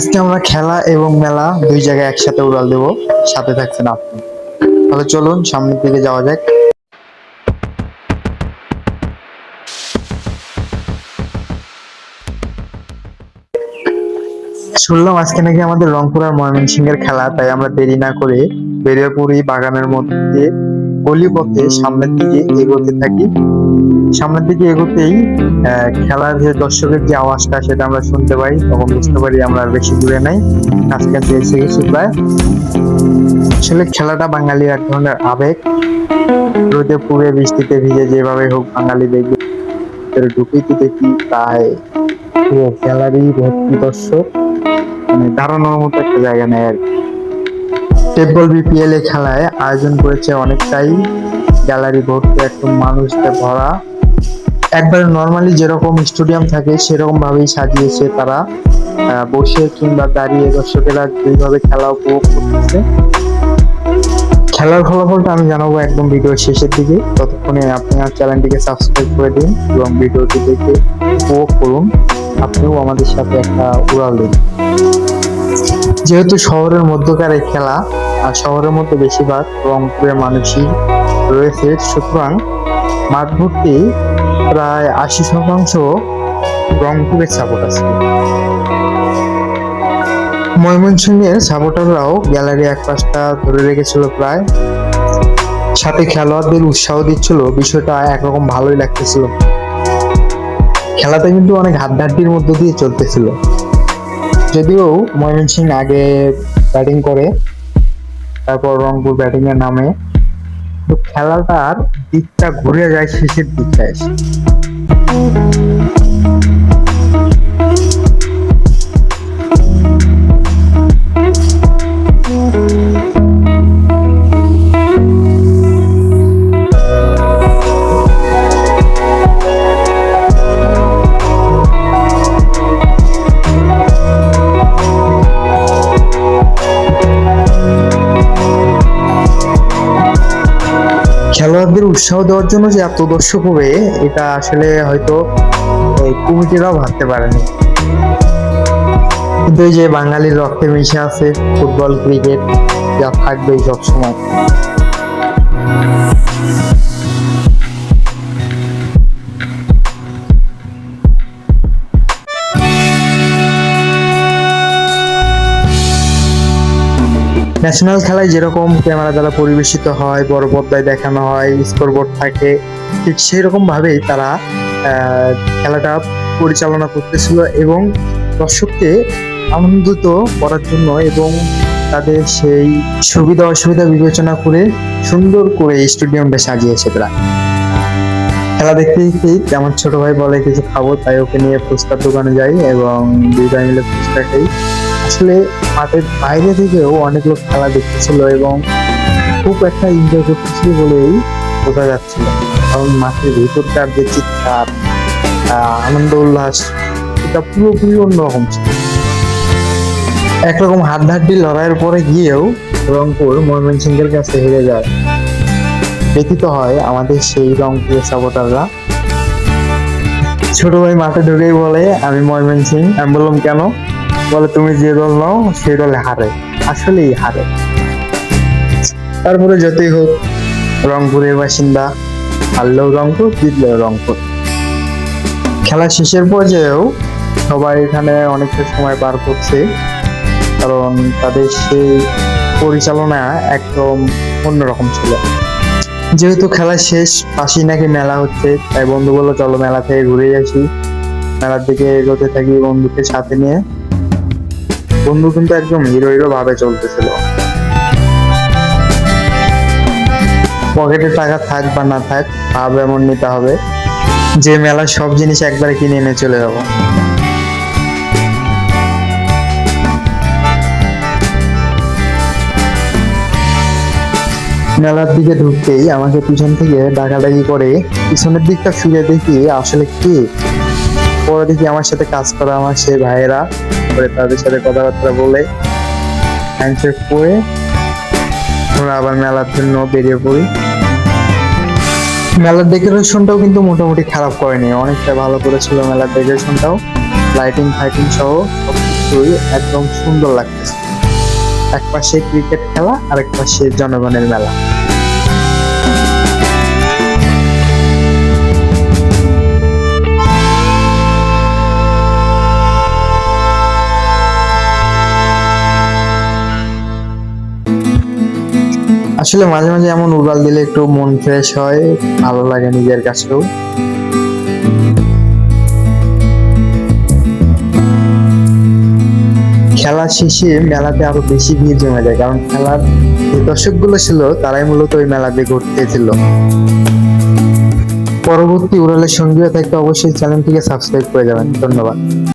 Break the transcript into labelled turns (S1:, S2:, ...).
S1: আজকে আমরা খেলা এবং মেলা দুই জায়গায় একসাথে উড়াল দেবো। সাথে থাকছেন আপনি। তাহলে চলুন, সামনের দিকে যাওয়া যাক। শুনলাম আজকে নাকি আমাদের রংপুর আর ময়মনসিংহের খেলা, তাই আমরা দেরি না করে বেরিয়ে পড়ি বাগানের মধ্যে দিয়ে গলি পথে সামনের দিকে এগোতে থাকি। সামনের দিকে এগোতেই খেলার যে দর্শকের যে আওয়াজটা সেটা আমরা শুনতে পাই, তখন বুঝতে পারি আমরা বেশি দূরে নাই। কাছাকাছি এসে গেছি প্রায়। আসলে খেলাটা বাঙালির এক ধরনের আবেগ। রোদে পুড়ে বৃষ্টিতে ভিজে যেভাবে হোক বাঙালি দেখবে ভিতরে ঢুকেই তো দেখি পুরো গ্যালারি ভর্তি দর্শক। মানে দাঁড়ানোর মতো একটা জায়গা নেই আর কি। টেবল বিপিএল এ খেলায় আয়োজন করেছে অনেকটাই। গ্যালারি ভর্তি একদম মানুষদের ভরা। একবারে নর্মালি যেরকম স্টেডিয়াম থাকে সেরকম ভাবেই সাজিয়েছে তারা। বসে কিংবা দাঁড়িয়ে দর্শকেরা দুইভাবে খেলা উপভোগ করতেছে। খেলার ফলাফলটা আমি জানাব একদম ভিডিওর শেষের দিকে। ততক্ষণে আপনি আমার চ্যানেলটিকে সাবস্ক্রাইব করে দিন এবং ভিডিওটি দেখে উপভোগ করুন। আপনিও আমাদের সাথে একটা উড়াল দিন। যেহেতু শহরের মধ্যকার এই খেলা আর শহরের মধ্যে বেশিরভাগ রংপুরের মানুষই রয়েছে, সুতরাং মাঠ ভর্তি প্রায় আশি শতাংশ রংপুরের সাপোর্ট আছে ময়মনসিংহের সাপোর্টাররাও গ্যালারি এক পাশটা ধরে রেখেছিল প্রায়। সাথে খেলোয়াড়দের উৎসাহ দিচ্ছিল, বিষয়টা একরকম ভালোই লাগতেছিল। খেলাটা কিন্তু অনেক হাড্ডাহাড্ডির মধ্য দিয়ে চলতেছিল। যদিও ময়মনসিংহ আগে ব্যাটিং করে, তারপর রংপুর ব্যাটিং এর নামে। তো খেলাটার দিকটা ঘুরে যায় শেষের দিকটা এসে খেলোয়াড়দের উৎসাহ দেওয়ার জন্য যে এত দর্শক হবে, এটা আসলে হয়তো এই কমিটিরাও ভাবতে পারেনি। কিন্তু যে বাঙালির রক্তে মিশে আছে ফুটবল, ক্রিকেট, যা থাকবে সবসময়। ন্যাশনাল খেলায় যেরকম ক্যামেরা দ্বারা পরিবেশিত হয়, বড় পর্দায় দেখানো হয়, স্কোরবোর্ড থাকে, ঠিক সেই রকমভাবেই তারা খেলাটা পরিচালনা করতেছিল এবং দর্শককে আনন্দিত করার জন্য এবং তাদের সেই সুবিধা অসুবিধা বিবেচনা করে সুন্দর করে স্টেডিয়ামটা সাজিয়েছে তারা। খেলা দেখতে দেখতেই আমার ছোট ভাই বলে, কিছু খাব? তাই ওকে নিয়ে ফুচকার দোকানে যাই এবং দুই ভাই মিলে ফুচকা খাই। আসলে মাঠের বাইরে থেকেও অনেক লোক খেলা দেখতেছিল এবং খুব একটা এনজয় করতেছিল বলেই বোঝা যাচ্ছিল। কারণ মাঠের ভিতরকার যে চিৎকার আনন্দ, উল্লাস, এটা পুরোপুরি অন্যরকম ছিল। একরকম হাড্ডাহাড্ডি লড়াইয়ের পরে গিয়েও রংপুর ময়মনসিংহের কাছে হেরে যায়। ব্যতীত হয় আমাদের সেই রংপুরের সাপোর্টাররা ছোট ভাই মাঠে ঢুকেই বলে, আমি ময়মনসিং আমি বললাম, কেন? বলে তুমি যে দল নাও, সেই দলে হারে। আসলেই হারে। তারপরে যতই হোক, রংপুরের বাসিন্দা হারলেও রংপুর, জিতলেও রংপুর। খেলা শেষের পর্যায়েও সবাই এখানে অনেকটা সময় পার করছে, কারণ তাদের সেই পরিচালনা একদম অন্যরকম ছিল। যেহেতু খেলা শেষ, পাশেই নাকি মেলা হচ্ছে, তাই বন্ধু বলল চলো মেলা থেকে ঘুরে আসি। মেলার দিকে এগোতে থাকি বন্ধুকে সাথে নিয়ে। বন্ধু কিন্তু একদম হিরো হিরো ভাবে চলতেছিল। পকেটে টাকা থাক বা না থাক, ভাব এমন নিতে হবে যে মেলার সব জিনিস একবারে কিনে এনে চলে যাব। মেলার দিকে ঢুকতেই আমাকে পিছন থেকে ডাকাডাকি করে পিছনের দিকটা ফিরে দেখি আসলে কে? পরে দেখি আমার সাথে কাজ করা আমার সেই ভাইয়েরা। পরে তাদের সাথে কথাবার্তা বলে হ্যান্ডশেক করে আমরা আবার মেলার জন্য বেরিয়ে পড়ি। মেলার ডেকোরেশনটাও কিন্তু মোটামুটি খারাপ করেনি। অনেকটা ভালো করেছিল মেলার ডেকোরেশনটাও লাইটিং ফাইটিং সহ সবকিছু পরিবেশটুই একদম সুন্দর লাগতেছে। এক পাশে ক্রিকেট খেলা আর এক পাশে জনগণের মেলা। আসলে মাঝে মাঝে এমন উড়াল দিলে একটু মন ফ্রেশ হয়, ভালো লাগে নিজের কাছেও খেলা শেষে মেলাতে আরও বেশি ভিড় জমে যায়, কারণ খেলার যে দর্শকগুলো ছিল, তারাই মূলত ওই মেলাতে ঘুরতে ছিল। পরবর্তী উড়ালের সঙ্গীও থাকতে অবশ্যই চ্যানেলটিকে সাবস্ক্রাইব করে যাবেন। ধন্যবাদ।